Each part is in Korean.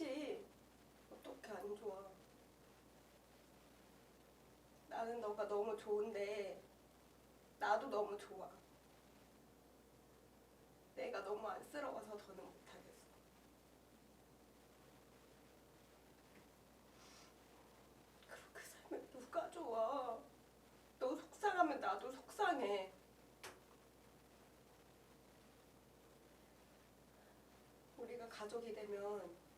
좋지. 어떻게 안 좋아. 나는 너가 너무 좋은데, 나도 너무 좋아. 내가 너무 안쓰러워서 더는 못하겠어. 그렇게 살면 누가 좋아. 너 속상하면 나도 속상해. 우리가 가족이 되면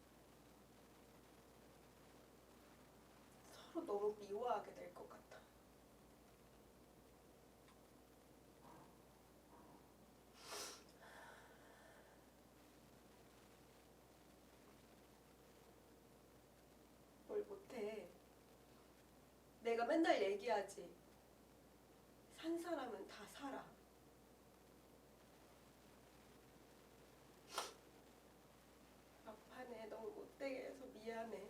서로 너무 미워하게 될 것 같아. 뭘 못해. 내가 맨날 얘기하지. 산 사람은 다 살아. 막판에 너무 못되게 해서 미안해.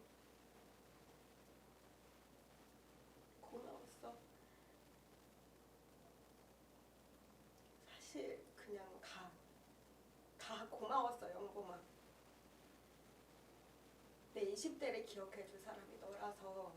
고마웠어. 사실 그냥 가. 다 고마웠어, 영범아. 내 20대를 기억해 줄 사람이 너라서